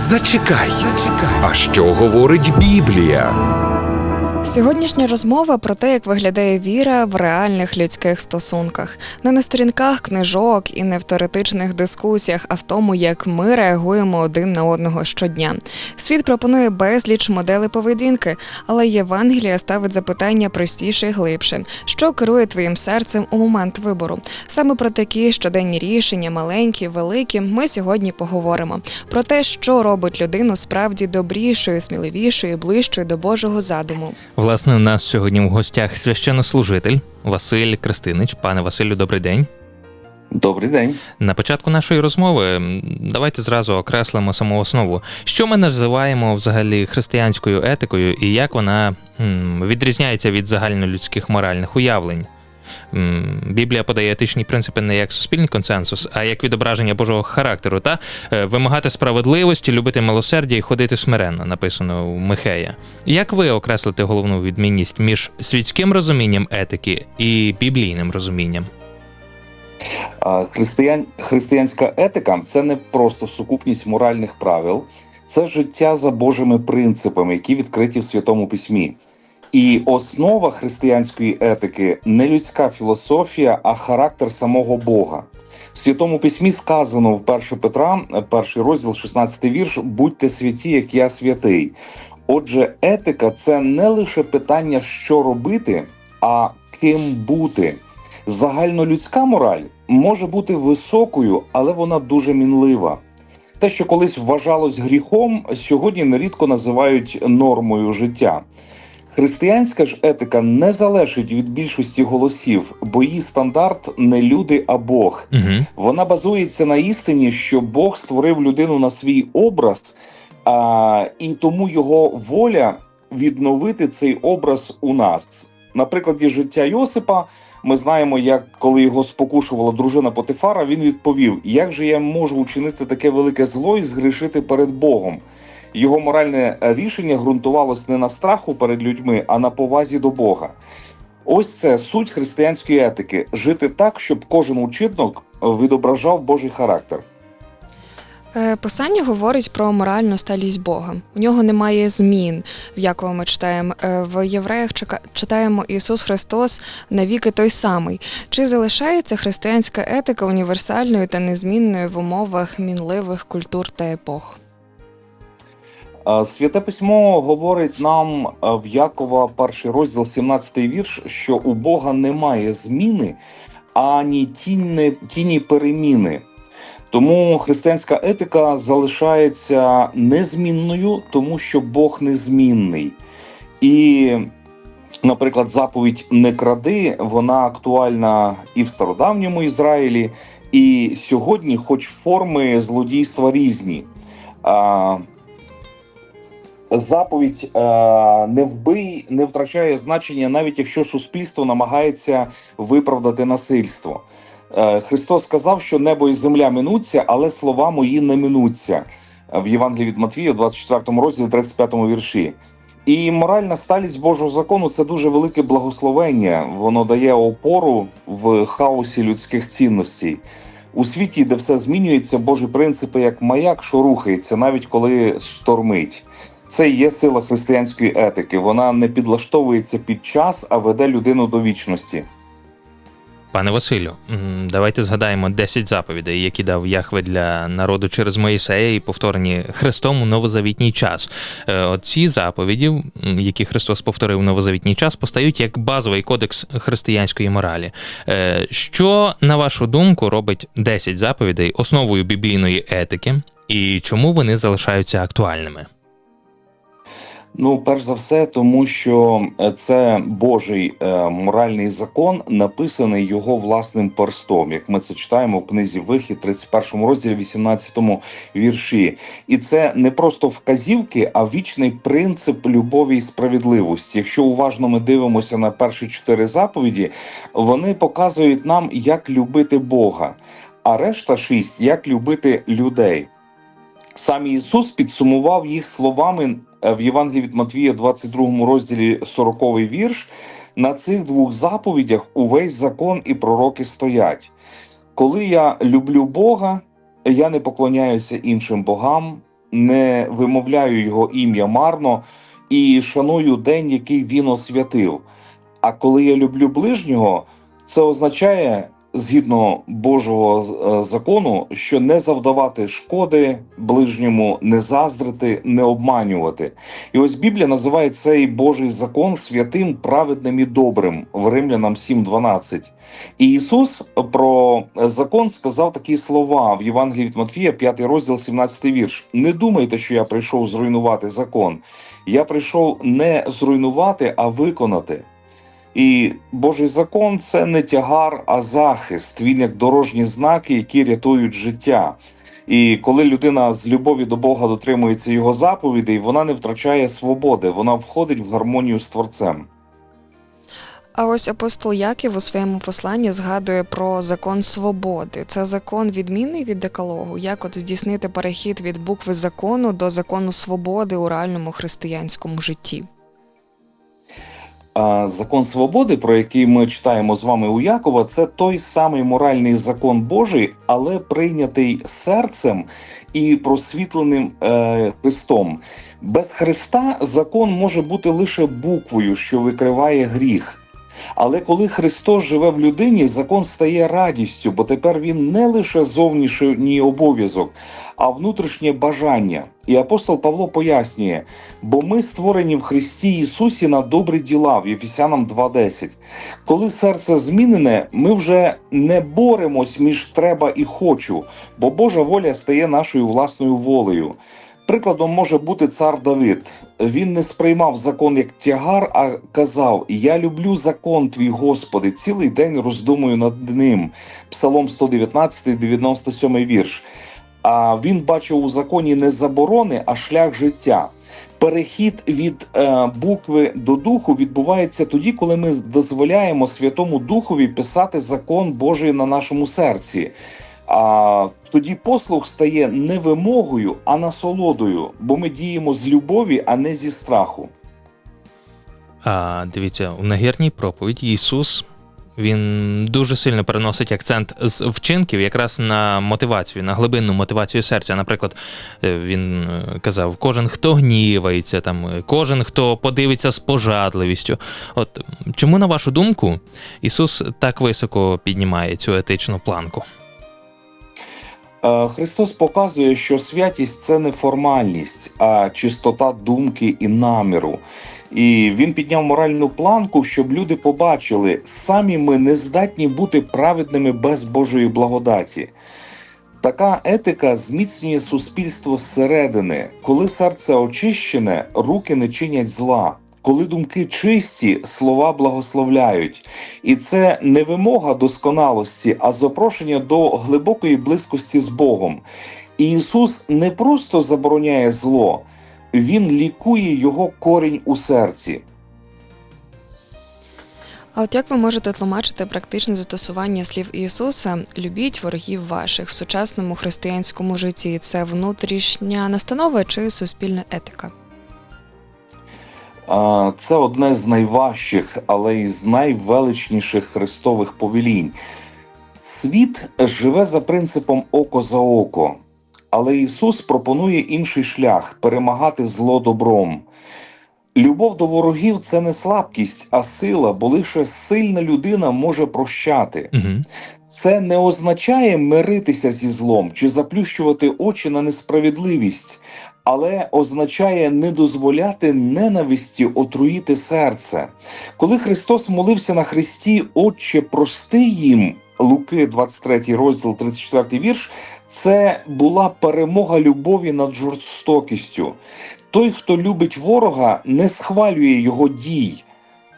Зачекай. А що говорить Біблія? Сьогоднішня розмова про те, як виглядає віра в реальних людських стосунках, не на сторінках книжок і не в теоретичних дискусіях, а в тому, як ми реагуємо один на одного щодня. Світ пропонує безліч моделей поведінки, але Євангелія ставить запитання простіше і глибше, що керує твоїм серцем у момент вибору. Саме про такі щоденні рішення, маленькі, великі, ми сьогодні поговоримо про те, що робить людину справді добрішою, сміливішою, ближчою до Божого задуму. Власне, у нас сьогодні в гостях священнослужитель Василь Крестинич. Пане Василю, добрий день. Добрий день. На початку нашої розмови давайте зразу окреслимо саму основу. Що ми називаємо взагалі християнською етикою і як вона м, відрізняється від загальнолюдських моральних уявлень? Біблія подає етичні принципи не як суспільний консенсус, а як відображення Божого характеру та е, вимагати справедливості, любити милосердя і ходити смиренно, написано у Михея. Як ви окреслите головну відмінність між світським розумінням етики і біблійним розумінням? Християн... Християнська етика це не просто сукупність моральних правил, це життя за Божими принципами, які відкриті в Святому Письмі. І основа християнської етики не людська філософія, а характер самого Бога. В Святому Письмі сказано в 1 Петра, перший розділ, 16 вірш: будьте святі, як я святий. Отже, етика це не лише питання, що робити, а ким бути. Загальнолюдська мораль може бути високою, але вона дуже мінлива. Те, що колись вважалось гріхом, сьогодні нерідко називають нормою життя. Християнська ж етика не залежить від більшості голосів, бо її стандарт не люди, а Бог. Угу. Вона базується на істині, що Бог створив людину на свій образ, а, і тому його воля відновити цей образ у нас. На прикладі життя Йосипа ми знаємо, як коли його спокушувала дружина Потифара, він відповів: Як же я можу учинити таке велике зло і згрішити перед Богом? Його моральне рішення ґрунтувалось не на страху перед людьми, а на повазі до Бога. Ось це суть християнської етики: жити так, щоб кожен учинок відображав Божий характер. Е, Писання говорить про моральну сталість Бога. У нього немає змін, в якого ми читаємо. Е, В євреях читаємо Ісус Христос навіки той самий. Чи залишається християнська етика універсальною та незмінною в умовах мінливих культур та епох? А, Святе письмо говорить нам в Якова, перший розділ, 17 вірш, що у Бога немає зміни ані тіні, тіні переміни. Тому християнська етика залишається незмінною, тому що Бог незмінний. І, наприклад, заповідь не кради, вона актуальна і в стародавньому Ізраїлі, і сьогодні, хоч форми злодійства різні. Заповідь е, не вбий не втрачає значення, навіть якщо суспільство намагається виправдати насильство. Е, Христос сказав, що небо і земля минуться, але слова мої не минуться в Євангелії від Матвія, 24 розділі, 35 вірші. І моральна сталість Божого закону це дуже велике благословення. Воно дає опору в хаосі людських цінностей. У світі, де все змінюється, Божі принципи як маяк, що рухається, навіть коли штормить. Це і є сила християнської етики. Вона не підлаштовується під час, а веде людину до вічності. Пане Василю, давайте згадаємо 10 заповідей, які дав Яхве для народу через Моїсея і повторені Христом у новозавітній час. Е, Оці заповіді, які Христос повторив у новозавітній час, постають як базовий кодекс християнської моралі. Е, Що, на вашу думку, робить 10 заповідей основою біблійної етики, і чому вони залишаються актуальними? Ну, перш за все, тому що е, це Божий е, моральний закон, написаний його власним перстом, як ми це читаємо в книзі Вихід, 31 розділі, 18 вірші. І це не просто вказівки, а вічний принцип любові і справедливості. Якщо уважно ми дивимося на перші чотири заповіді, вони показують нам, як любити Бога, а решта шість як любити людей. Сам Ісус підсумував їх словами в Євангелії від Матвія, 22 розділі 40 вірш. На цих двох заповідях увесь закон і пророки стоять. Коли я люблю Бога, я не поклоняюся іншим богам, не вимовляю його ім'я марно і шаную день, який він освятив. А коли я люблю ближнього, це означає, згідно Божого е, закону, що не завдавати шкоди ближньому, не заздрити, не обманювати. І ось Біблія називає цей Божий закон святим, праведним і добрим в Римлянам 7.12. І Ісус про закон сказав такі слова в Євангелії від Матфія, 5 розділ, 17 вірш. Не думайте, що я прийшов зруйнувати закон. Я прийшов не зруйнувати, а виконати. І Божий закон це не тягар, а захист. Він як дорожні знаки, які рятують життя. І коли людина з любові до Бога дотримується його заповідей, вона не втрачає свободи, вона входить в гармонію з Творцем. А ось апостол Яків у своєму посланні згадує про закон свободи. Це закон відмінний від декалогу. Як от здійснити перехід від букви закону до закону свободи у реальному християнському житті? Закон свободи, про який ми читаємо з вами у Якова, це той самий моральний закон Божий, але прийнятий серцем і просвітленим е, Христом. Без Христа закон може бути лише буквою, що викриває гріх. Але коли Христос живе в людині, закон стає радістю, бо тепер він не лише зовнішній обов'язок, а внутрішнє бажання. І апостол Павло пояснює, бо ми створені в Христі Ісусі на добрі діла в Єфесянам 2.10. Коли серце змінене, ми вже не боремось між треба і хочу, бо Божа воля стає нашою власною волею. Прикладом може бути цар Давид. Він не сприймав закон як тягар, а казав: Я люблю закон твій, Господи, цілий день роздумую над ним. Псалом 119, 97 вірш. А він бачив у законі не заборони, а шлях життя. Перехід від е, букви до духу відбувається тоді, коли ми дозволяємо Святому Духові писати закон Божий на нашому серці. А тоді послух стає не вимогою, а насолодою, бо ми діємо з любові, а не зі страху. А дивіться, у нагірній проповіді Ісус він дуже сильно переносить акцент з вчинків якраз на мотивацію, на глибинну мотивацію серця. Наприклад, е, він е, казав: кожен, хто гнівається, там, е, кожен, хто подивиться з пожадливістю. От чому, на вашу думку, Ісус так високо піднімає цю етичну планку? Е, Христос показує, що святість це не формальність, а чистота думки і наміру. І він підняв моральну планку, щоб люди побачили, самі ми не здатні бути праведними без Божої благодаті. Така етика зміцнює суспільство зсередини. Коли серце очищене, руки не чинять зла. Коли думки чисті, слова благословляють. І це не вимога досконалості, а запрошення до глибокої близькості з Богом. І Ісус не просто забороняє зло, Він лікує його корінь у серці. А от як ви можете тлумачити практичне застосування слів Ісуса Любіть ворогів ваших в сучасному християнському житті? Це внутрішня настанова чи суспільна етика? Це одне з найважчих, але й з найвеличніших христових повелінь. Світ живе за принципом око за око, але Ісус пропонує інший шлях перемагати зло добром. Любов до ворогів це не слабкість, а сила, бо лише сильна людина може прощати. Угу. Це не означає миритися зі злом чи заплющувати очі на несправедливість, але означає не дозволяти ненависті отруїти серце. Коли Христос молився на Христі, Отче, прости їм. Луки, 23 розділ, 34 вірш, це була перемога любові над жорстокістю. Той, хто любить ворога, не схвалює його дій,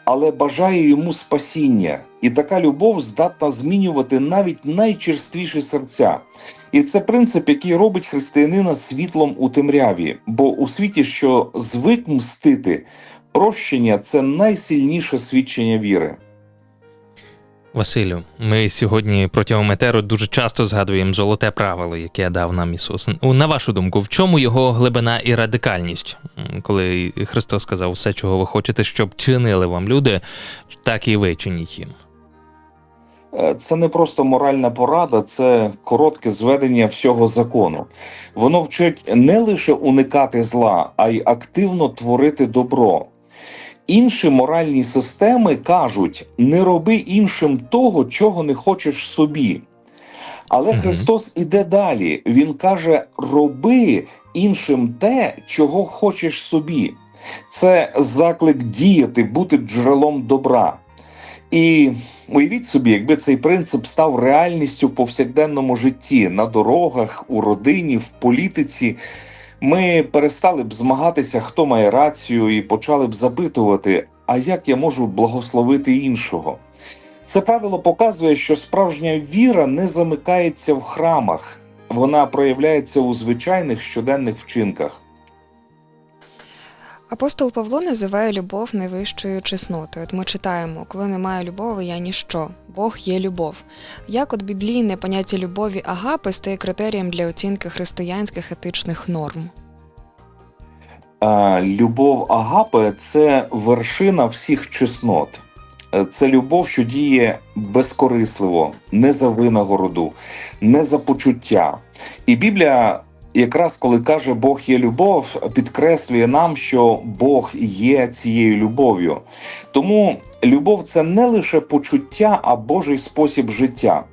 але бажає йому спасіння. І така любов здатна змінювати навіть найчерствіші серця. І це принцип, який робить християнина світлом у темряві. Бо у світі, що звик мстити, прощення це найсильніше свідчення віри. Василю, ми сьогодні протягом етеру дуже часто згадуємо золоте правило, яке дав нам Ісус. На вашу думку, в чому його глибина і радикальність? Коли Христос сказав, все, чого ви хочете, щоб чинили вам люди, так і ви чиніть їм. е, це не просто моральна порада, це коротке зведення всього закону. Воно вчить не лише уникати зла, а й активно творити добро. Інші моральні системи кажуть: не роби іншим того, чого не хочеш собі. Але Мгм. Христос іде далі. Він каже: роби іншим те, чого хочеш собі. Це заклик діяти, бути джерелом добра. І уявіть собі, якби цей принцип став реальністю в повсякденному житті на дорогах, у родині, в політиці. Ми перестали б змагатися, хто має рацію, і почали б запитувати, а як я можу благословити іншого. Це правило показує, що справжня віра не замикається в храмах, вона проявляється у звичайних щоденних вчинках. Апостол Павло називає любов найвищою чеснотою. От ми читаємо, коли немає любові, я ніщо. Бог є любов. Як от біблійне поняття любові агапи стає критерієм для оцінки християнських етичних норм? Любов Агапе це вершина всіх чеснот. Е, Це любов, що діє безкорисливо, не за винагороду, не за почуття. І Біблія, якраз коли каже Бог є любов, підкреслює нам, що Бог є цією любов'ю. Тому любов це не лише почуття, а Божий спосіб життя.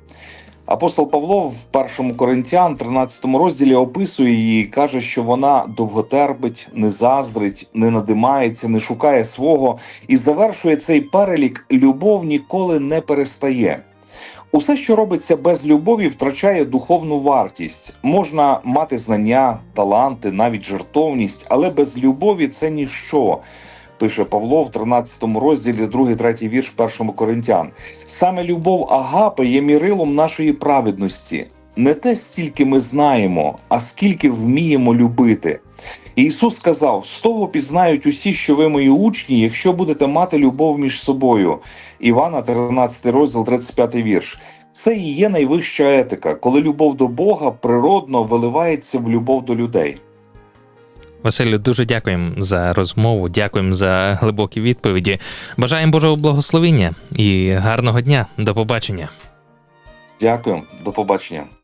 Апостол Павло в першому Коринтян, 13 розділі, описує її, і каже, що вона довготерпить, не заздрить, не надимається, не шукає свого, і завершує цей перелік: любов ніколи не перестає. Усе, що робиться без любові, втрачає духовну вартість. Можна мати знання, таланти, навіть жертовність, але без любові це ніщо. Пише Павло в 13 розділі, 2-3 вірш 1 Коринтян. Саме любов Агапи є мірилом нашої праведності. Не те, стільки ми знаємо, а скільки вміємо любити. І Ісус сказав: з того пізнають усі, що ви мої учні, якщо будете мати любов між собою. Івана, 13 розділ, 35 вірш. Це і є найвища етика, коли любов до Бога природно виливається в любов до людей. Василю, дуже дякуємо за розмову, дякуємо за глибокі відповіді. Бажаємо Божого благословення і гарного дня. До побачення. Дякую, до побачення.